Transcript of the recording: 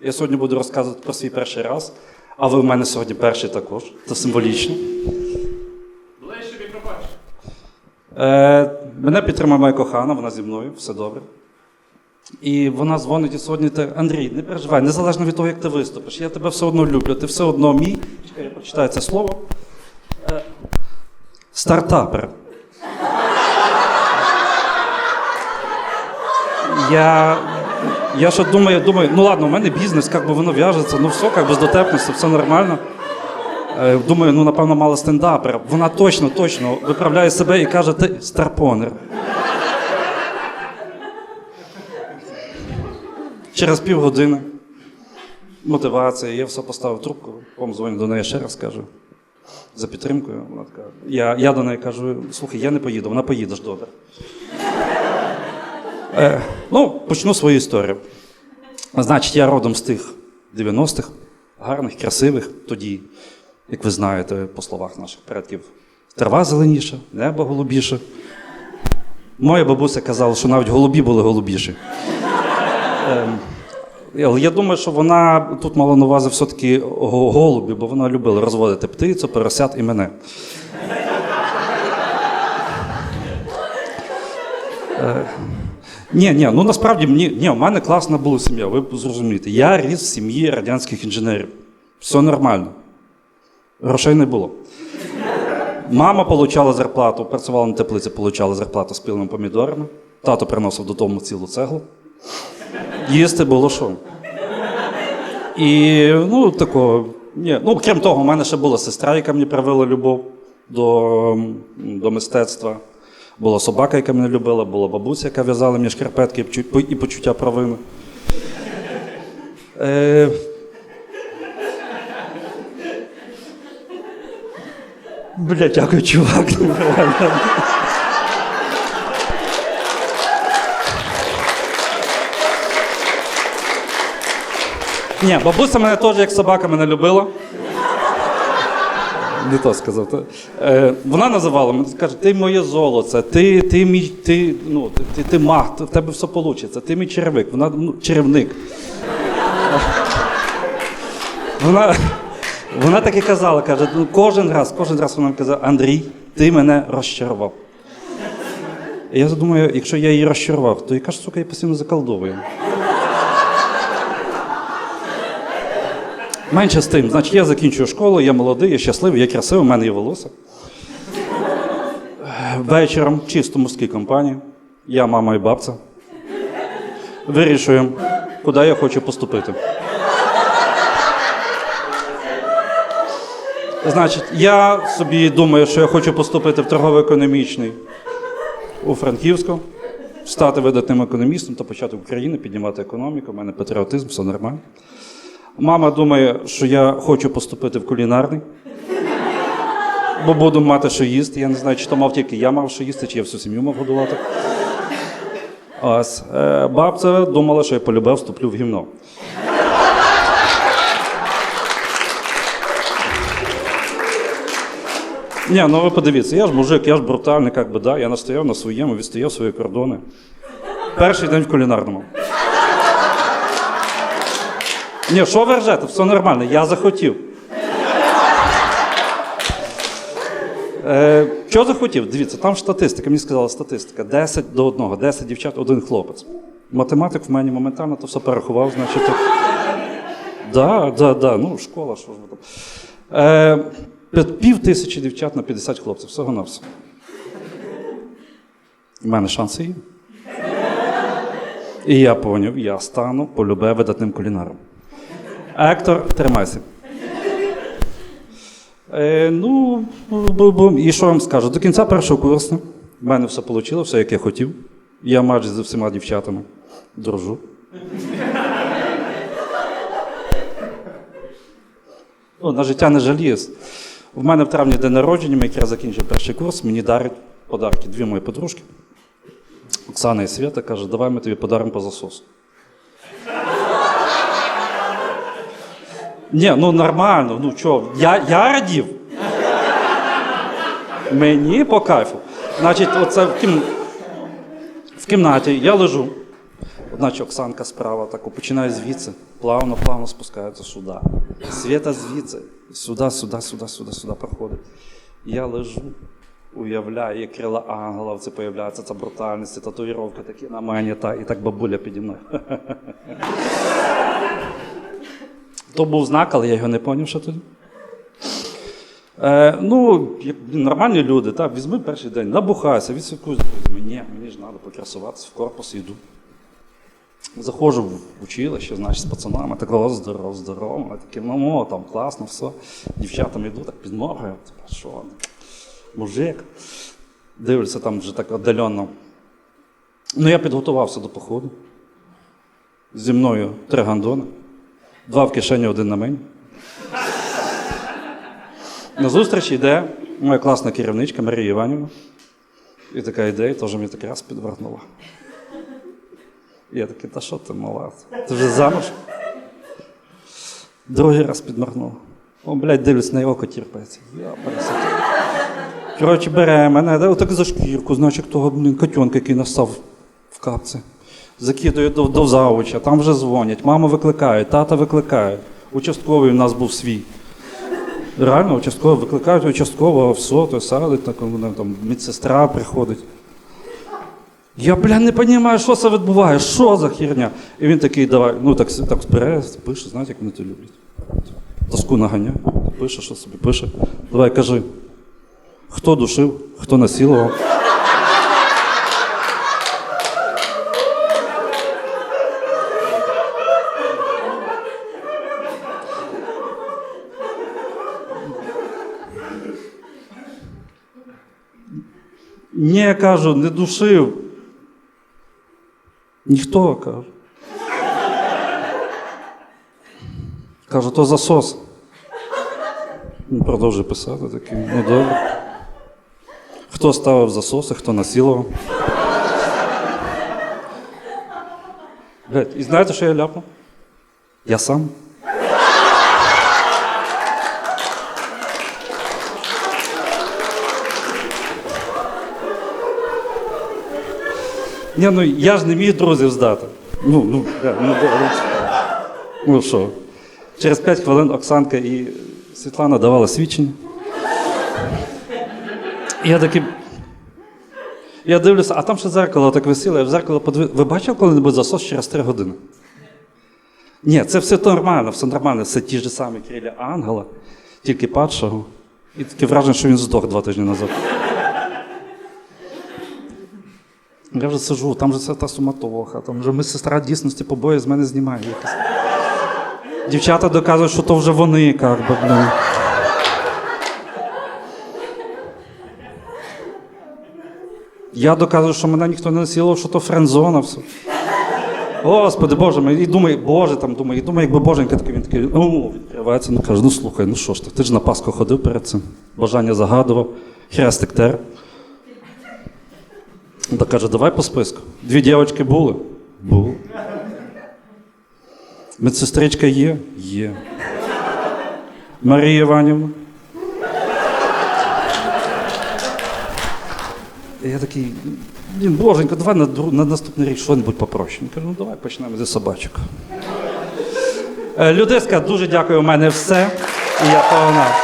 Я сьогодні буду розказувати про свій перший раз, а ви в мене сьогодні перший також. Це символічно. Ближче мікрофон. Е, мене підтримує моя кохана, вона зі мною, все добре. І вона дзвонить і сьогодні те, Андрій, не переживай, незалежно від того, як ти виступиш. Я тебе все одно люблю, ти все одно мій. Чекай, я прочитаю це слово. Е, стартапер. Я, я що думаю, думаю, ну ладно, у мене бізнес, як би воно в'яжеться, ну все, як би з дотепності, все нормально. Е, Думаю, ну напевно мала стендапера. Вона точно, точно виправляє себе і каже, ти старпонер. Через півгодини. Мотивація, я все поставив трубку, потім дзвоню до неї ще раз кажу. За підтримкою. Вона така. Я, я до неї кажу: слухай, я не поїду, вона поїдеш добре. Е, ну, почну свою історію. Значить, я родом з тих 90-х, гарних, красивих тоді, як ви знаєте, по словах наших предків, трава зеленіша, небо голубіше. Моя бабуся казала, що навіть голубі були голубіші. Але я думаю, що вона тут мала на увазі все-таки голубі, бо вона любила розводити птицю, поросят і мене. Ні, ні, ну насправді мені ні, у мене класна була сім'я, ви зрозумієте. Я ріс в сім'ї радянських інженерів. Все нормально. Грошей не було. Мама отримала зарплату, працювала на теплиці, отримала зарплату з помідорами. Тато приносив додому цілу цеглу. Їсти було що. І ну, такого. Ні. Ну, крім того, у мене ще була сестра, яка мені привела любов до, до мистецтва. Була собака, яка мене любила, була бабуся, яка в'язала мені шкарпетки і почуття провини. Е... Бля, дякую, чувак. Ні, бабуся мене теж як собака мене любила. Не то сказав. Е, вона називала мене, каже, ти моє золоце, ти, ти мій, ти, ну, ти, ти, ти мах, в тебе все вийде, ти мій черевик, вона ну, черевник. Вона, вона так і казала, каже, ну, кожен раз, кожен раз вона казала, Андрій, ти мене розчарував. Я задумаю, якщо я її розчарував, то яка ж сука я постійно заколдовую. Менше з тим, значить, я закінчую школу, я молодий, я щасливий, я красивий, у мене є волосся. Вечором чисто мужській компанії, я, мама і бабця. Вирішуємо, куди я хочу поступити. Значить, я собі думаю, що я хочу поступити в торгово-економічний у Франківську, стати видатним економістом та почати Україну, піднімати економіку, у мене патріотизм, все нормально. Мама думає, що я хочу поступити в кулінарний, бо буду мати що їсти. Я не знаю, чи то мав тільки я мав що їсти, чи я всю сім'ю мав годувати. Ось. Е, бабця думала, що я полюбив, вступлю в гімно. Ні, ну ви подивіться, я ж мужик, я ж брутальний, як би, да, я настояв на своєму, відстояв свої кордони. Перший день в кулінарному. Ні, що ви ржете? Все нормально, я захотів. Е, що захотів? Дивіться, там статистика, мені сказала статистика. 10 до 1, 10 дівчат, один хлопець. Математик в мене моментально то все перерахував, значить. Так, да, да, да, ну, школа, що ж ви там. Е, пів тисячі дівчат на 50 хлопців, всього на все. У мене шанси є. І я поняв, я стану полюбе видатним кулінаром. Ектор, тримайся. Е, ну, і що вам скажу? До кінця першого курсу в мене все вийшло, все як я хотів. Я майже зі всіма дівчатами дружу. О, на життя не жаліюсь. В мене в травні день народження, як я закінчив перший курс, мені дарять подарки дві мої подружки. Оксана і Свята каже, давай ми тобі подаримо по засосу. Ні, ну нормально, ну що, я, я радів. Мені по кайфу. Значить, оце в, кім... в кімнаті я лежу. Значить, Оксанка справа, так починає звідси, плавно, плавно спускається сюди. Свята звідси, сюди, сюди, сюди, сюди, сюди проходить. Я лежу, уявляю, як крила ангела, це появляється, ця брутальність, ці татуїровки такі на мені, та, і так бабуля піді мною. То був знак, але я його не зрозумів, що тоді. Е, ну, нормальні люди, так, візьми перший день, набухайся, відсвяткуй з друзями. Ні, мені ж треба покрасуватися в корпус, йду. Заходжу в училище, значить, з пацанами, такого здорово, здорово. Вони такі, ну, о, там класно, все. Дівчатам йду, так підморгаю, типа, що, мужик. Дивлюся там вже так віддалено. Ну, я підготувався до походу. Зі мною три гандони, два в кишені, один на мені. На зустріч йде моя класна керівничка Марія Іванівна. І така ідея теж мені так раз підвернула. Я такий, та що ти мала? Ти вже замуж? Другий раз підморгнула. О, блядь, дивлюсь на око тірпається. Я. Коротше, бере мене, да, отак за шкірку, значить, того котенка, який настав в капці. Закидує до, до завуча, там вже дзвонять, маму викликають, тата викликають. Участковий у нас був свій. Реально, участково викликають участкового, все, то садить, так, там медсестра приходить. Я, бля, не розумію, що це відбувається, що за херня? І він такий, давай, ну так, так збере, пише, знаєте, як вони це люблять. Тоску наганяє, пише, що собі пише. Давай, кажи, хто душив, хто насилував. Ні, я кажу, не душив. Ніхто кажу. Кажу, то засос. Він продовжує писати такий, ну добре. Хто ставив засоси, хто насилував. І знаєте, що я ляпнув? Я сам. Ні, ну я ж не міг друзів здати. Ну, ну, бля, ну, ну, ну що? Через 5 хвилин Оксанка і Світлана давали свідчення. Я такий. Я дивлюся, а там ще зеркало так висіло, я в зеркало подивився. Ви бачили коли-небудь засос через 3 години? Ні, це все нормально, все нормально. Це ті ж самі крилля ангела, тільки падшого. І таке враження, що він здох два тижні назад. Я вже сижу, там же все та суматоха, там вже медсестра дійсності побої з мене знімає якось. Дівчата доказують, що то вже вони, як би, блин. Я доказую, що мене ніхто не насилував, що то френдзона все. Господи, Боже мій, і думаю, Боже, там думаю, і думаю, якби Боженька такий, він такий, ну, відкривається, ну каже, ну слухай, ну що ж ти, ти ж на Пасху ходив перед цим, бажання загадував, хрестик тер. Та каже, давай по списку. Дві дівчатки були? Були. Медсестричка є? Є. Марія Іванівна? Я такий, блін, боженько, давай на, на наступний рік що-небудь попроще. Він каже, ну давай почнемо зі собачок. Е, Людиська, дуже дякую, у мене все. І я погнав.